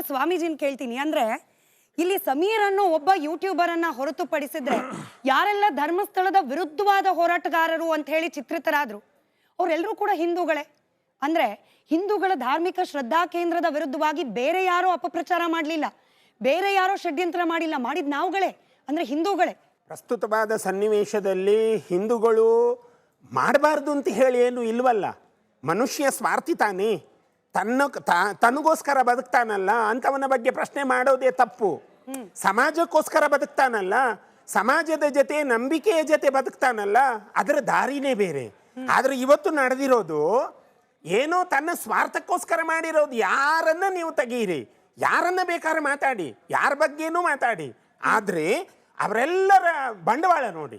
ಸ್ವಾಮೀಜಿನ ಕೇಳ್ತೀನಿ ಅಂದ್ರೆ, ಇಲ್ಲಿ ಸಮೀರ್ ಅನ್ನೋ ಒಬ್ಬ ಯೂಟ್ಯೂಬರ್ ಅನ್ನ ಹೊರತುಪಡಿಸಿದ್ರೆ ಯಾರೆಲ್ಲ ಧರ್ಮಸ್ಥಳದ ವಿರುದ್ಧವಾದ ಹೋರಾಟಗಾರರು ಅಂತ ಹೇಳಿ ಚಿತ್ರಿತರಾದ್ರು ಅವರೆಲ್ಲರೂ ಕೂಡ ಹಿಂದೂಗಳೇ. ಅಂದ್ರೆ ಹಿಂದೂಗಳ ಧಾರ್ಮಿಕ ಶ್ರದ್ಧಾ ಕೇಂದ್ರದ ವಿರುದ್ಧವಾಗಿ ಬೇರೆ ಯಾರೋ ಅಪಪ್ರಚಾರ ಮಾಡಲಿಲ್ಲ, ಬೇರೆ ಯಾರೋ ಷಡ್ಯಂತ್ರ ಮಾಡಿಲ್ಲ, ಮಾಡಿದ್ ನಾವುಗಳೇ, ಅಂದ್ರೆ ಹಿಂದೂಗಳೇ. ಪ್ರಸ್ತುತವಾದ ಸನ್ನಿವೇಶದಲ್ಲಿ ಹಿಂದೂಗಳು ಮಾಡಬಾರ್ದು ಅಂತ ಹೇಳಿ ಏನು ಇಲ್ವಲ್ಲ, ಮನುಷ್ಯ ಸ್ವಾರ್ಥಿ ತಾನೇ. ತನ್ನ ತನಗೋಸ್ಕರ ಬದುಕ್ತಾನಲ್ಲ ಅಂಥವನ ಬಗ್ಗೆ ಪ್ರಶ್ನೆ ಮಾಡೋದೇ ತಪ್ಪು. ಸಮಾಜಕ್ಕೋಸ್ಕರ ಬದುಕ್ತಾನಲ್ಲ ಸಮಾಜದ ಜೊತೆ ನಂಬಿಕೆಯ ಜೊತೆ ಬದುಕ್ತಾನಲ್ಲ ಅದರ ದಾರಿನೇ ಬೇರೆ. ಆದರೆ ಇವತ್ತು ನಡೆದಿರೋದು ಏನೋ ತನ್ನ ಸ್ವಾರ್ಥಕ್ಕೋಸ್ಕರ ಮಾಡಿರೋದು ಯಾರನ್ನ ನೀವು ತೆಗೀರಿ ಯಾರನ್ನ ಬೇಕಾದ್ರೆ ಮಾತಾಡಿ ಯಾರ ಬಗ್ಗೆನೂ ಮಾತಾಡಿ. ಆದ್ರೆ ಅವರೆಲ್ಲರ ಬಂಡವಾಳ ನೋಡಿ.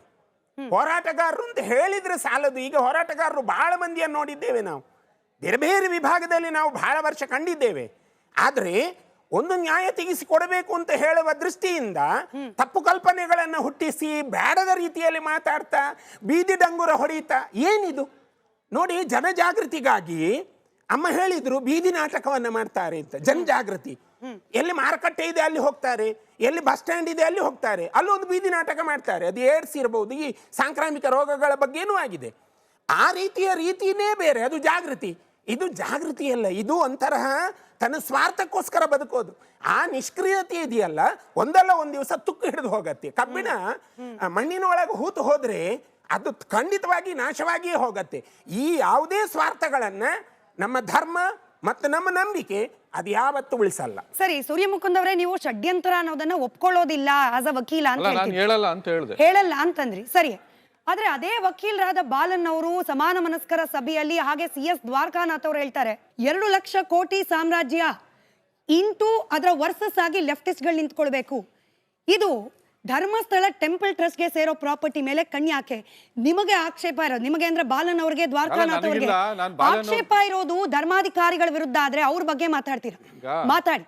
ಹೋರಾಟಗಾರರು ಅಂತ ಹೇಳಿದ್ರೆ ಸಾಲದು. ಈಗ ಹೋರಾಟಗಾರರು ಬಹಳ ಮಂದಿಯನ್ನು ನೋಡಿದ್ದೇವೆ ನಾವು. ಬೇರೆ ಬೇರೆ ವಿಭಾಗದಲ್ಲಿ ನಾವು ಬಹಳ ವರ್ಷ ಕಂಡಿದ್ದೇವೆ. ಆದರೆ ಒಂದು ನ್ಯಾಯ ತೆಗೆಸಿ ಕೊಡಬೇಕು ಅಂತ ಹೇಳುವ ದೃಷ್ಟಿಯಿಂದ ತಪ್ಪು ಕಲ್ಪನೆಗಳನ್ನು ಹುಟ್ಟಿಸಿ ಬೇಡದ ರೀತಿಯಲ್ಲಿ ಮಾತಾಡ್ತಾ, ಬೀದಿ ಡಂಗುರ ಹೊಡೆಯುತ್ತಾ ಏನಿದು? ನೋಡಿ ಜನಜಾಗೃತಿಗಾಗಿ ಅಮ್ಮ ಹೇಳಿದ್ರು, ಬೀದಿ ನಾಟಕವನ್ನ ಮಾಡ್ತಾರೆ ಅಂತ. ಜನಜಾಗೃತಿ. ಎಲ್ಲಿ ಮಾರುಕಟ್ಟೆ ಇದೆ ಅಲ್ಲಿ ಹೋಗ್ತಾರೆ, ಎಲ್ಲಿ ಬಸ್ ಸ್ಟ್ಯಾಂಡ್ ಇದೆ ಅಲ್ಲಿ ಹೋಗ್ತಾರೆ, ಅಲ್ಲೊಂದು ಬೀದಿ ನಾಟಕ ಮಾಡ್ತಾರೆ. ಅದು ಏಡ್ಸ್ ಇರಬಹುದು ಈ ಸಾಂಕ್ರಾಮಿಕ ರೋಗಗಳ ಬಗ್ಗೆನೂ ಆಗಿದೆ. ಆ ರೀತಿಯ ರೀತಿನೇ ಬೇರೆ, ಅದು ಜಾಗೃತಿ. ಇದು ಜಾಗೃತಿ ಅಲ್ಲ ಇದು ಒಂಥರಹ ತನ್ನ ಸ್ವಾರ್ಥಕ್ಕೋಸ್ಕರ ಬದುಕೋದು. ಆ ನಿಷ್ಕ್ರಿಯತೆ ಇದೆಯಲ್ಲ ಒಂದಲ್ಲ ಒಂದು ದಿವಸ ತುಕ್ಕು ಹಿಡಿದು ಹೋಗತ್ತೆ. ಕಬ್ಬಿಣ ಮಣ್ಣಿನೊಳಗೆ ಹೂತು ಹೋದ್ರೆ ಅದು ಖಂಡಿತವಾಗಿ ನಾಶವಾಗಿಯೇ ಹೋಗತ್ತೆ. ಈ ಯಾವುದೇ ಸ್ವಾರ್ಥಗಳನ್ನ ನಮ್ಮ ಧರ್ಮ ಮತ್ತು ನಮ್ಮ ನಂಬಿಕೆ ಅದು ಯಾವತ್ತು ಉಳಿಸಲ್ಲ. ಸರಿ ಅವರೇ ನೀವು ಷಡ್ಯಂತರ ಅನ್ನೋದನ್ನ ಒಪ್ಕೊಳ್ಳೋದಿಲ್ಲ ಆಸ್ ಅ ವಕೀಲ ಅಂತ ಹೇಳಲ್ಲ ಅಂತ ಹೇಳಿದೆ. ಹೇಳಲ್ಲ ಅಂತಂದ್ರಿ. ಸರಿ ಆದ್ರೆ ಅದೇ ವಕೀಲರಾದ ಬಾಲನ್ ಅವರು ಸಮಾನ ಮನಸ್ಕರ ಸಭೆಯಲ್ಲಿ ಹಾಗೆ ಸಿ ಎಸ್ ದ್ವಾರಕಾನಾಥ್ ಅವರು ಹೇಳ್ತಾರೆ ಎರಡು ಲಕ್ಷ ಕೋಟಿ ಸಾಮ್ರಾಜ್ಯ ಇಂಟು ಅದರ ವರ್ಸಸ್ ಆಗಿ ಲೆಫ್ಟಿಸ್ಟ್ಗಳು ನಿಂತ್ಕೊಳ್ಬೇಕು. ಇದು ಧರ್ಮಸ್ಥಳ ಟೆಂಪಲ್ ಟ್ರಸ್ಟ್ಗೆ ಸೇರೋ ಪ್ರಾಪರ್ಟಿ ಮೇಲೆ ಕಣ್ಯಾಕೆ ನಿಮಗೆ ಆಕ್ಷೇಪ ಇರೋದು. ನಿಮಗೆ ಅಂದ್ರೆ ಬಾಲನ್ ಅವ್ರಿಗೆ ದ್ವಾರಕಾನಾಥ್ ಅವ್ರಿಗೆ ಆಕ್ಷೇಪ ಇರೋದು ಧರ್ಮಾಧಿಕಾರಿಗಳ ವಿರುದ್ಧ ಆದ್ರೆ ಅವ್ರ ಬಗ್ಗೆ ಮಾತಾಡ್ತೀರಾ? ಮಾತಾಡಿ.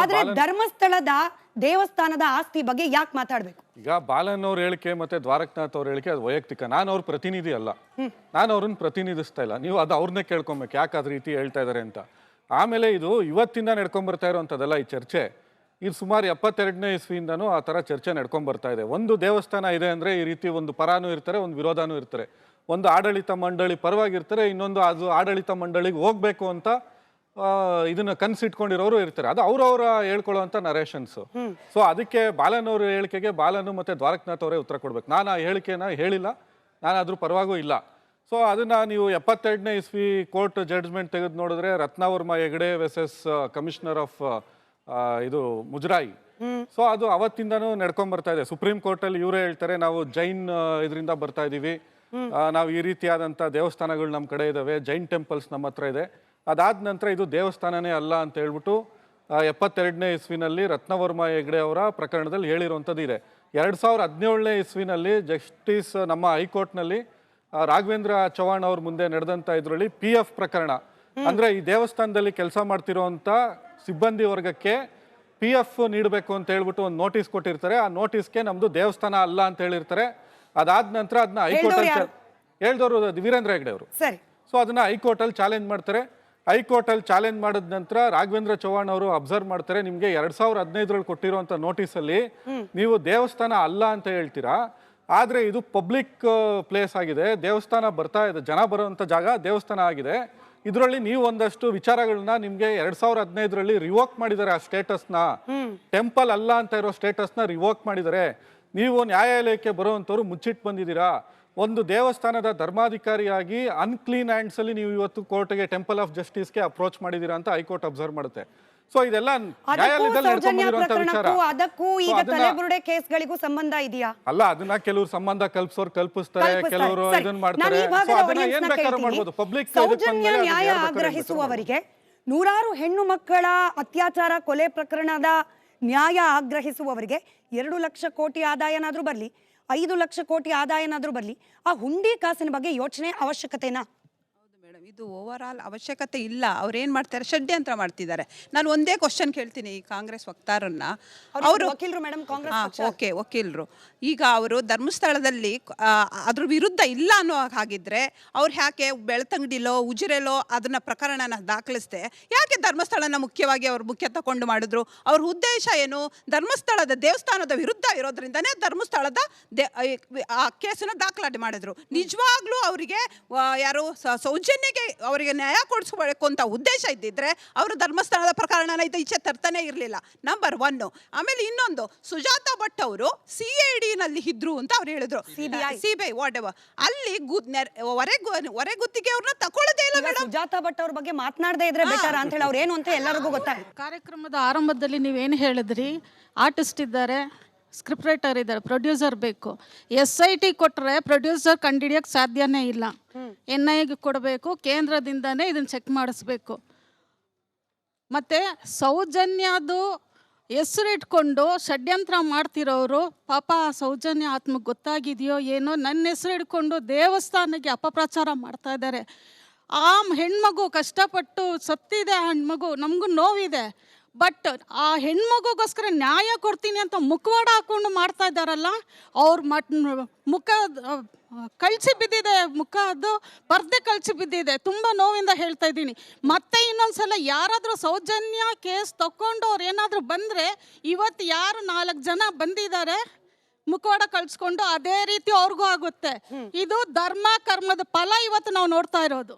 ಆದ್ರೆ ಧರ್ಮಸ್ಥಳದ ದೇವಸ್ಥಾನದ ಆಸ್ತಿ ಬಗ್ಗೆ ಯಾಕೆ ಮಾತಾಡ್ಬೇಕು? ಈಗ ಬಾಲನ್ ಅವ್ರ ಹೇಳಿಕೆ ಮತ್ತೆ ದ್ವಾರಕನಾಥ್ ಅವ್ರ ಹೇಳಿಕೆ ಅದು ವೈಯಕ್ತಿಕ. ನಾನು ಅವ್ರ ಪ್ರತಿನಿಧಿ ಅಲ್ಲ. ನಾನು ಅವ್ರನ್ನ ಪ್ರತಿನಿಧಿಸ್ತಾ ಇಲ್ಲ. ನೀವು ಅದು ಅವ್ರನ್ನೇ ಕೇಳ್ಕೊಬೇಕು. ಯಾಕೆ ಅದ ರೀತಿ ಹೇಳ್ತಾ ಇದಾರೆ ಅಂತ. ಆಮೇಲೆ ಇದು ಇವತ್ತಿಂದ ನಡ್ಕೊಂಬರ್ತಾ ಇರೋಂಥದ್ದಲ್ಲ ಈ ಚರ್ಚೆ. ಇದು ಸುಮಾರು ಎಪ್ಪತ್ತೆರಡನೇ ಇಸ್ವಿಯಿಂದನೂ ಆ ಥರ ಚರ್ಚೆ ನಡ್ಕೊಂಡ್ ಬರ್ತಾ ಇದೆ. ಒಂದು ದೇವಸ್ಥಾನ ಇದೆ ಅಂದರೆ ಈ ರೀತಿ ಒಂದು ಪರಾನೂ ಇರ್ತಾರೆ ಒಂದು ವಿರೋಧನೂ ಇರ್ತಾರೆ. ಒಂದು ಆಡಳಿತ ಮಂಡಳಿ ಪರವಾಗಿರ್ತಾರೆ ಇನ್ನೊಂದು ಅದು ಆಡಳಿತ ಮಂಡಳಿಗೆ ಹೋಗ್ಬೇಕು ಅಂತ ಇದನ್ನ ಕನ್ಸಿಟ್ಕೊಂಡಿರೋರು ಇರ್ತಾರೆ. ಅದು ಅವ್ರವ್ರ ಹೇಳ್ಕೊಳ್ಳುವಂತ ನರೇಷನ್ಸ್ ಸೊ ಅದಕ್ಕೆ ಬಾಲನ್ ಅವ್ರ ಹೇಳಿಕೆಗೆ ಬಾಲನು ಮತ್ತೆ ದ್ವಾರಕನಾಥ್ ಅವರೇ ಉತ್ತರ ಕೊಡ್ಬೇಕು. ನಾನು ಆ ಹೇಳಿಕೆನ ಹೇಳಿಲ್ಲ. ನಾನು ಅದ್ರ ಪರವಾಗೂ ಇಲ್ಲ. ಸೊ ಅದನ್ನ ನೀವು ಎಪ್ಪತ್ತೆರಡನೇ ಇಸ್ವಿ ಕೋರ್ಟ್ ಜಡ್ಜ್ಮೆಂಟ್ ತೆಗೆದು ನೋಡಿದ್ರೆ Ratnavarma Hegde as commissioner of ಇದು ಮುಜರಾಯಿ. ಸೊ ಅದು ಅವತ್ತಿಂದನೂ ನಡ್ಕೊಂಡ್ ಬರ್ತಾ ಇದೆ. ಸುಪ್ರೀಂ ಕೋರ್ಟ್ ಅಲ್ಲಿ ಇವರೇ ಹೇಳ್ತಾರೆ ನಾವು ಜೈನ್ ಇದರಿಂದ ಬರ್ತಾ ಇದೀವಿ. ನಾವು ಈ ರೀತಿಯಾದಂಥ ದೇವಸ್ಥಾನಗಳು ನಮ್ಮ ಕಡೆ ಇದಾವೆ. ಜೈನ್ ಟೆಂಪಲ್ಸ್ ನಮ್ಮ ಹತ್ರ ಇದೆ. ಅದಾದ ನಂತರ ಇದು ದೇವಸ್ಥಾನನೇ ಅಲ್ಲ ಅಂತ ಹೇಳ್ಬಿಟ್ಟು ಎಪ್ಪತ್ತೆರಡನೇ ಇಸ್ವಿನಲ್ಲಿ ರತ್ನವರ್ಮ ಹೆಗ್ಡೆ ಅವರ ಪ್ರಕರಣದಲ್ಲಿ ಹೇಳಿರುವಂಥದ್ದು ಇದೆ. ಎರಡು ಸಾವಿರದ ಹದಿನೇಳನೇ ಇಸ್ವಿನಲ್ಲಿ ಜಸ್ಟಿಸ್ ನಮ್ಮ ಹೈಕೋರ್ಟ್ನಲ್ಲಿ ರಾಘವೇಂದ್ರ ಚವ್ಹಾಣ್ ಅವ್ರ ಮುಂದೆ ನಡೆದಂಥ ಇದರಲ್ಲಿ ಪಿ ಎಫ್ ಪ್ರಕರಣ. ಅಂದ್ರೆ ಈ ದೇವಸ್ಥಾನದಲ್ಲಿ ಕೆಲಸ ಮಾಡ್ತಿರೋವಂಥ ಸಿಬ್ಬಂದಿ ವರ್ಗಕ್ಕೆ ಪಿ ಎಫ್ ನೀಡಬೇಕು ಅಂತ ಹೇಳ್ಬಿಟ್ಟು ಒಂದು ನೋಟಿಸ್ ಕೊಟ್ಟಿರ್ತಾರೆ. ಆ ನೋಟಿಸ್ಗೆ ನಮ್ದು ದೇವಸ್ಥಾನ ಅಲ್ಲ ಅಂತ ಹೇಳಿರ್ತಾರೆ. ಅದಾದ ನಂತರ ಅದನ್ನ ಹೈಕೋರ್ಟ್? ಹೇಳ್ದವರು ವೀರೇಂದ್ರ ಹೆಗ್ಡೆ ಅವರು. ಸರಿ. ಸೊ ಅದನ್ನ ಹೈಕೋರ್ಟಲ್ಲಿ ಚಾಲೆಂಜ್ ಮಾಡ್ತಾರೆ. ಹೈಕೋರ್ಟಲ್ಲಿ ಚಾಲೆಂಜ್ ಮಾಡಿದ ನಂತರ ರಾಘವೇಂದ್ರ ಚೌಹಾಣ್ ಅವರು ಅಬ್ಸರ್ವ್ ಮಾಡ್ತಾರೆ. ನಿಮಗೆ ಎರಡ್ ಸಾವಿರದ ಹದಿನೈದರಲ್ಲಿ ಕೊಟ್ಟಿರುವಂಥ ನೋಟಿಸಲ್ಲಿ ನೀವು ದೇವಸ್ಥಾನ ಅಲ್ಲ ಅಂತ ಹೇಳ್ತೀರಾ? ಆದರೆ ಇದು ಪಬ್ಲಿಕ್ ಪ್ಲೇಸ್ ಆಗಿದೆ. ದೇವಸ್ಥಾನ ಬರ್ತಾ ಇದೆ. ಜನ ಬರುವಂಥ ಜಾಗ ದೇವಸ್ಥಾನ ಆಗಿದೆ. ಇದರಲ್ಲಿ ನೀವು ಒಂದಷ್ಟು ವಿಚಾರಗಳನ್ನ ನಿಮಗೆ ಎರಡ್ ಸಾವಿರದ ಹದಿನೈದರಲ್ಲಿ ರಿವೋಕ್ ಮಾಡಿದ್ದಾರೆ ಆ ಸ್ಟೇಟಸ್ನ ಟೆಂಪಲ್ ಅಲ್ಲ ಅಂತ ಇರೋ ಸ್ಟೇಟಸ್ನ ರಿವೋಕ್ ಮಾಡಿದರೆ ನೀವು ನ್ಯಾಯಾಲಯಕ್ಕೆ ಬರುವಂಥವ್ರು ಮುಚ್ಚಿಟ್ಟು ಬಂದಿದ್ದೀರಾ? ಒಂದು ದೇವಸ್ಥಾನದ ಧರ್ಮಾಧಿಕಾರಿಯಾಗಿ ಅನ್ಕ್ಲೀನ್ ಹ್ಯಾಂಡ್ಸ್ ಅಲ್ಲಿ ನೀವು ಇವತ್ತು ಕೋರ್ಟ್ಗೆ ಟೆಂಪಲ್ ಆಫ್ ಜಸ್ಟಿಸ್ಗೆ ಅಪ್ರೋಚ್ ಮಾಡಿದ್ದೀರಾ ಅಂತ ಹೈಕೋರ್ಟ್ ಅಬ್ಸರ್ವ್ ಮಾಡುತ್ತೆ. ಸೊ ಇದೆಲ್ಲ ತಲೆಬುರುಡೆ ಕೇಸ್ಗಳಿಗೂ ಸಂಬಂಧ ಇದೆಯಾ? ಅಲ್ಲ ಅದನ್ನ ಕೆಲವರು ಸಂಬಂಧ ಕಲ್ಪಿಸೋರು ಕಲ್ಪಿಸ್ತಾರೆ. ಕೆಲವರು. ಇದನ್ನ ನಾನು ಮಾಡ್ತಾರೆ ಏನ್ ಬೇಕಾದ್ರೂ ಮಾಡ್ಬೋದು. ಪಬ್ಲಿಕ್ ಸೌಜನ್ಯ ನ್ಯಾಯ ಆಗ್ರಹಿಸುವವರಿಗೆ ನೂರಾರು ಹೆಣ್ಣು ಮಕ್ಕಳ ಅತ್ಯಾಚಾರ ಕೊಲೆ ಪ್ರಕರಣದ ನ್ಯಾಯ ಆಗ್ರಹಿಸುವವರಿಗೆ ಎರಡು ಲಕ್ಷ ಕೋಟಿ ಆದಾಯನಾದರೂ ಬರಲಿ, ಐದು ಲಕ್ಷ ಕೋಟಿ ಆದಾಯನಾದರೂ ಬರಲಿ, ಆ ಹುಂಡಿ ಕಾಸಿನ ಬಗ್ಗೆ ಯೋಚನೆ ಅವಶ್ಯಕತೆನಾ? ಮೇಡಮ್ ಇದು ಓವರ್ ಆಲ್ ಅವಶ್ಯಕತೆ ಇಲ್ಲ. ಅವ್ರು ಏನು ಮಾಡ್ತಾರೆ? ಷಡ್ಯಂತ್ರ ಮಾಡ್ತಿದ್ದಾರೆ. ನಾನು ಒಂದೇ ಕ್ವಶನ್ ಕೇಳ್ತೀನಿ ಈ ಕಾಂಗ್ರೆಸ್ ವಕ್ತಾರನ್ನ. ಅವ್ರು ವಕೀಲರು ಮೇಡಮ್ ಕಾಂಗ್ರೆಸ್. ಓಕೆ ವಕೀಲರು. ಈಗ ಅವರು ಧರ್ಮಸ್ಥಳದಲ್ಲಿ ಆ, ಅದ್ರ ವಿರುದ್ಧ ಇಲ್ಲ ಅನ್ನೋ ಹಾಗಿದ್ರೆ ಅವ್ರು ಯಾಕೆ ಬೆಳ್ತಂಗಡಿಲೋ ಉಜಿರೆಲೋ ಅದನ್ನ ಪ್ರಕರಣನ ದಾಖಲಿಸ್ದೆ? ಯಾಕೆ ಧರ್ಮಸ್ಥಳನ ಮುಖ್ಯವಾಗಿ ಅವ್ರು ಮುಖ್ಯ ತಕೊಂಡು ಮಾಡಿದ್ರು? ಅವ್ರ ಉದ್ದೇಶ ಏನು? ಧರ್ಮಸ್ಥಳದ ದೇವಸ್ಥಾನದ ವಿರುದ್ಧ ಇರೋದ್ರಿಂದನೇ ಧರ್ಮಸ್ಥಳದ ದೇ- ಆ ಕೇಸನ್ನ ದಾಖಲಾತಿ ಮಾಡಿದ್ರು. ನಿಜವಾಗ್ಲೂ ಅವರಿಗೆ ಯಾರು ಸ- ಸೌಜನ್ಯಗೆ ಅವರಿಗೆ ನ್ಯಾಯ ಕೊಡಿಸ್ಬೇಕು ಅಂತ ಉದ್ದೇಶ ಇದ್ದಿದ್ರೆ ಅವರು ಧರ್ಮಸ್ಥಳದ ಪ್ರಕರಣನ ಇದು ಈಚೆ ತರ್ತಾನೆ ಇರಲಿಲ್ಲ. ನಂಬರ್ ಒನ್ನು ಆಮೇಲೆ ಇನ್ನೊಂದು ಸುಜಾತ ಭಟ್ ಅವರು ಸಿ ಐ ಡಿನಲ್ಲಿ ಇದ್ರು ಅಂತ ಅವ್ರು ಹೇಳಿದ್ರು. CBI C B I whatever ಅಲ್ಲಿ ಹೊರೆಗು ಹೊರೆಗುತ್ತಿಗೆ ಅವ್ರನ್ನ ತಗೊಳ್ಳೋದೇ ಇಲ್ಲ ಮೇಡಮ್ ಸುಜಾತಾ ಭಟ್ ಅವ್ರ ಬಗ್ಗೆ ಮಾತನಾಡದೇ ಇದ್ರೆ ಬೆಟರ್ ಅಂತ ಹೇಳಿ ಅವ್ರು ಏನು ಅಂತ ಎಲ್ಲರಿಗೂ ಗೊತ್ತಾಗ ಕಾರ್ಯಕ್ರಮದ ಆರಂಭದಲ್ಲಿ ನೀವೇನು ಹೇಳಿದ್ರಿ? ಆರ್ಟಿಸ್ಟ್ ಇದ್ದಾರೆ ಸ್ಕ್ರಿಪ್ಟ್ ರೈಟರ್ ಇದ್ದಾರೆ ಪ್ರೊಡ್ಯೂಸರ್ ಬೇಕು. ಎಸ್ ಐ ಟಿ ಕೊಟ್ಟರೆ ಪ್ರೊಡ್ಯೂಸರ್ ಕಂಡುಹಿಡಿಯೋಕ್ಕೆ ಸಾಧ್ಯನೇ ಇಲ್ಲ. ಎನ್ ಐಗೆ ಕೊಡಬೇಕು, ಕೇಂದ್ರದಿಂದನೇ ಇದನ್ನು ಚೆಕ್ ಮಾಡಿಸ್ಬೇಕು. ಮತ್ತು ಸೌಜನ್ಯದು ಹೆಸರಿಟ್ಕೊಂಡು ಷಡ್ಯಂತ್ರ ಮಾಡ್ತಿರೋರು, ಪಾಪ ಆ ಸೌಜನ್ಯ ಆತ್ಮಕ್ಕೆ ಗೊತ್ತಾಗಿದೆಯೋ ಏನೋ ನನ್ನ ಹೆಸರು ದೇವಸ್ಥಾನಕ್ಕೆ ಅಪಪ್ರಚಾರ ಮಾಡ್ತಾ ಇದ್ದಾರೆ. ಆ ಹೆಣ್ಮಗು ಕಷ್ಟಪಟ್ಟು ಸತ್ತಿದೆ, ಆ ಹೆಣ್ಮಗು ನಮಗೂ ನೋವಿದೆ. ಬಟ್ ಆ ಹೆಣ್ಮಗುಗೋಸ್ಕರ ನ್ಯಾಯ ಕೊಡ್ತೀನಿ ಅಂತ ಮುಖವಾಡ ಹಾಕೊಂಡು ಮಾಡ್ತಾ ಇದ್ದಾರಲ್ಲ, ಅವ್ರ ಮಟ್ ಮುಖ ಕಳ್ಸಿ ಬಿದ್ದಿದೆ ಮುಖ ಅದು ಪರ್ದೆ ಕಳಿಸಿ ಬಿದ್ದಿದೆ, ತುಂಬ ನೋವಿಂದ ಹೇಳ್ತಾ ಇದ್ದೀನಿ. ಮತ್ತೆ ಇನ್ನೊಂದ್ಸಲ ಯಾರಾದರೂ ಸೌಜನ್ಯ ಕೇಸ್ ತಕೊಂಡು ಅವ್ರು ಏನಾದರೂ ಬಂದರೆ ಇವತ್ತು ಯಾರು ನಾಲ್ಕು ಜನ ಬಂದಿದ್ದಾರೆ ಮುಖವಾಡ ಕಳ್ಸ್ಕೊಂಡು ಅದೇ ರೀತಿ ಅವ್ರಿಗೂ ಆಗುತ್ತೆ. ಇದು ಧರ್ಮ ಕರ್ಮದ ಫಲ ಇವತ್ತು ನಾವು ನೋಡ್ತಾ ಇರೋದು.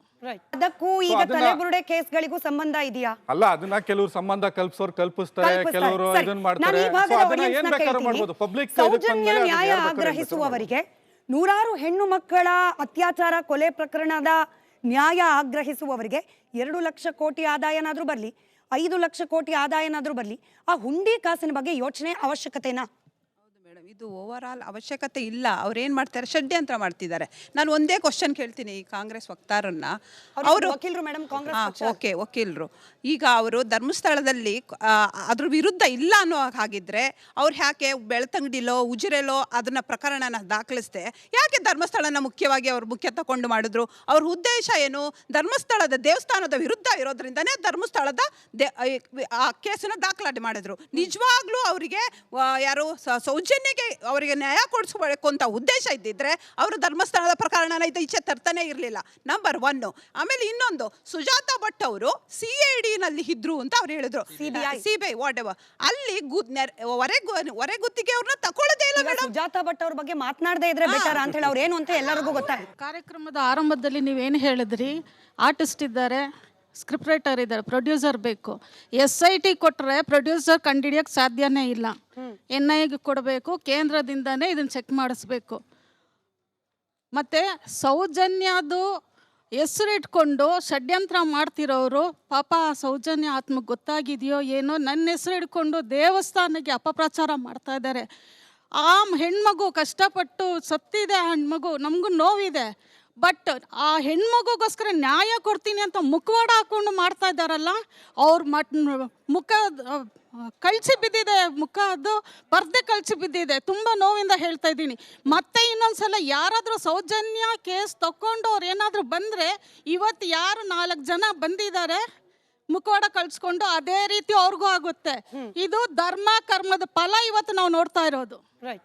ಅದಕ್ಕೂ ಈಗ ತಲೆಬುರುಡೆ ಕೇಸ್ಗಳಿಗೂ ಸಂಬಂಧ ಇದೆಯಾ? ಅಲ್ಲ ಅದನ್ನ ಕೆಲವರು ಸಂಬಂಧ ಕಲ್ಪಿಸೋರು ಕಲ್ಪಿಸ್ತಾರೆ. ಕೆಲವರು. ಇದನ್ನ ನಾನು ಮಾಡ್ತಾರೆ. ಈ ಭಾಗದ ಅದನ್ನ audience ಏನ್ ಬೇಕಾದ್ರೂ ಮಾಡ್ಬೋದು. ಪಬ್ಲಿಕ್ ಸೌಜನ್ಯ ನ್ಯಾಯ ಆಗ್ರಹಿಸುವವರಿಗೆ ನೂರಾರು ಹೆಣ್ಣು ಮಕ್ಕಳ ಅತ್ಯಾಚಾರ ಕೊಲೆ ಪ್ರಕರಣದ ನ್ಯಾಯ ಆಗ್ರಹಿಸುವವರಿಗೆ ಎರಡು ಲಕ್ಷ ಕೋಟಿ ಆದಾಯನಾದ್ರೂ ಬರಲಿ ಐದು ಲಕ್ಷ ಕೋಟಿ ಆದಾಯನಾದ್ರೂ ಬರಲಿ ಆ ಹುಂಡಿ ಕಾಸಿನ ಬಗ್ಗೆ ಯೋಚನೆ ಅವಶ್ಯಕತೆನಾ? ಮೇಡಮ್ ಇದು ಓವರ್ ಆಲ್ ಅವಶ್ಯಕತೆ ಇಲ್ಲ. ಅವ್ರು ಏನು ಮಾಡ್ತಾರೆ? ಷಡ್ಯಂತ್ರ ಮಾಡ್ತಿದ್ದಾರೆ. ನಾನು ಒಂದೇ ಕ್ವಶನ್ ಕೇಳ್ತೀನಿ ಈ ಕಾಂಗ್ರೆಸ್ ವಕ್ತಾರನ್ನ. ಅವ್ರು ವಕೀಲರು ಮೇಡಮ್ ಕಾಂಗ್ರೆಸ್. ಓಕೆ ವಕೀಲರು. ಈಗ ಅವರು ಧರ್ಮಸ್ಥಳದಲ್ಲಿ ಆ, ಅದ್ರ ವಿರುದ್ಧ ಇಲ್ಲ ಅನ್ನೋ ಹಾಗಿದ್ರೆ ಅವ್ರು ಯಾಕೆ ಬೆಳ್ತಂಗಡಿಲೋ ಉಜಿರೆಲೋ ಅದನ್ನ ಪ್ರಕರಣನ ದಾಖಲಿಸ್ದೆ? ಯಾಕೆ ಧರ್ಮಸ್ಥಳನ ಮುಖ್ಯವಾಗಿ ಅವ್ರು ಮುಖ್ಯ ತಕೊಂಡು ಮಾಡಿದ್ರು? ಅವ್ರ ಉದ್ದೇಶ ಏನು? ಧರ್ಮಸ್ಥಳದ ದೇವಸ್ಥಾನದ ವಿರುದ್ಧ ಇರೋದ್ರಿಂದನೇ ಧರ್ಮಸ್ಥಳದ ದೇ- ಆ ಕೇಸನ್ನ ದಾಖಲಾತಿ ಮಾಡಿದ್ರು. ನಿಜವಾಗ್ಲೂ ಅವರಿಗೆ ಯಾರು ಸ- ಸೌಜನ್ಯಗೆ ಅವರಿಗೆ ನ್ಯಾಯ ಕೊಡಿಸ್ಬೇಕು ಅಂತ ಉದ್ದೇಶ ಇದ್ದಿದ್ರೆ ಅವರು ಧರ್ಮಸ್ಥಳದ ಪ್ರಕರಣನ ಇದು ಈಚೆ ತರ್ತಾನೆ ಇರಲಿಲ್ಲ. ನಂಬರ್ ಒನ್ನು ಆಮೇಲೆ ಇನ್ನೊಂದು ಸುಜಾತ ಭಟ್ ಅವರು ಸಿ ಐ ಡಿನಲ್ಲಿ ಇದ್ರು ಅಂತ ಅವ್ರು ಹೇಳಿದ್ರು. CBI C B I whatever ಅಲ್ಲಿ ಹೊರೆಗು ಹೊರೆಗುತ್ತಿಗೆ ಅವ್ರನ್ನ ತಗೊಳ್ಳೋದೇ ಇಲ್ಲ ಮೇಡಮ್ ಸುಜಾತಾ ಭಟ್ ಅವ್ರ ಬಗ್ಗೆ ಮಾತನಾಡದೇ ಇದ್ರೆ ಬೆಟರ್ ಅಂತ ಹೇಳಿ ಅವ್ರು ಏನು ಅಂತ ಎಲ್ಲರಿಗೂ ಗೊತ್ತಾಯ್ತು ಕಾರ್ಯಕ್ರಮದ ಆರಂಭದಲ್ಲಿ ನೀವೇನು ಹೇಳಿದ್ರಿ? ಆರ್ಟಿಸ್ಟ್ ಇದ್ದಾರೆ ಸ್ಕ್ರಿಪ್ಟ್ ರೈಟರ್ ಇದ್ದಾರೆ, ಪ್ರೊಡ್ಯೂಸರ್ ಬೇಕು. ಎಸ್ ಐ ಟಿ ಕೊಟ್ಟರೆ ಪ್ರೊಡ್ಯೂಸರ್ ಕಂಡುಹಿಡಿಯೋಕ್ಕೆ ಸಾಧ್ಯನೇ ಇಲ್ಲ. ಎನ್ ಐಗೆ ಕೊಡಬೇಕು, ಕೇಂದ್ರದಿಂದನೇ ಇದನ್ನು ಚೆಕ್ ಮಾಡಿಸ್ಬೇಕು. ಮತ್ತು ಸೌಜನ್ಯದು ಹೆಸರಿಟ್ಕೊಂಡು ಷಡ್ಯಂತ್ರ ಮಾಡ್ತಿರೋರು, ಪಾಪ ಆ ಸೌಜನ್ಯ ಆತ್ಮಕ್ಕೆ ಗೊತ್ತಾಗಿದೆಯೋ ಏನೋ ನನ್ನ ಹೆಸರು ಇಟ್ಕೊಂಡು ದೇವಸ್ಥಾನಕ್ಕೆ ಅಪಪ್ರಚಾರ ಮಾಡ್ತಾ ಇದ್ದಾರೆ. ಆ ಹೆಣ್ಮಗು ಕಷ್ಟಪಟ್ಟು ಸತ್ತಿದೆ, ಆ ಹೆಣ್ಮಗು ನಮಗೂ ನೋವಿದೆ. ಬಟ್ ಆ ಹೆಣ್ಮಗುಗೋಸ್ಕರ ನ್ಯಾಯ ಕೊಡ್ತೀನಿ ಅಂತ ಮುಖವಾಡ ಹಾಕೊಂಡು ಮಾಡ್ತಾ ಇದ್ದಾರಲ್ಲ ಅವ್ರ ಮಟ್ ಮುಖ ಕಳಿಸಿ ಬಿದ್ದಿದೆ ಮುಖ ಅದು ಪರ್ದೆ ಕಳಿಸಿ ಬಿದ್ದಿದೆ ತುಂಬ ನೋವಿಂದ ಹೇಳ್ತಾ ಇದ್ದೀನಿ. ಮತ್ತೆ ಇನ್ನೊಂದ್ಸಲ ಯಾರಾದರೂ ಸೌಜನ್ಯ ಕೇಸ್ ತಕೊಂಡು ಅವ್ರು ಏನಾದರೂ ಬಂದರೆ ಇವತ್ತು ಯಾರು ನಾಲ್ಕು ಜನ ಬಂದಿದ್ದಾರೆ ಮುಖವಾಡ ಕಳ್ಸ್ಕೊಂಡು ಅದೇ ರೀತಿ ಅವ್ರಿಗೂ ಆಗುತ್ತೆ. ಇದು ಧರ್ಮ ಕರ್ಮದ ಫಲ ಇವತ್ತು ನಾವು ನೋಡ್ತಾ ಇರೋದು. ರೈಟ್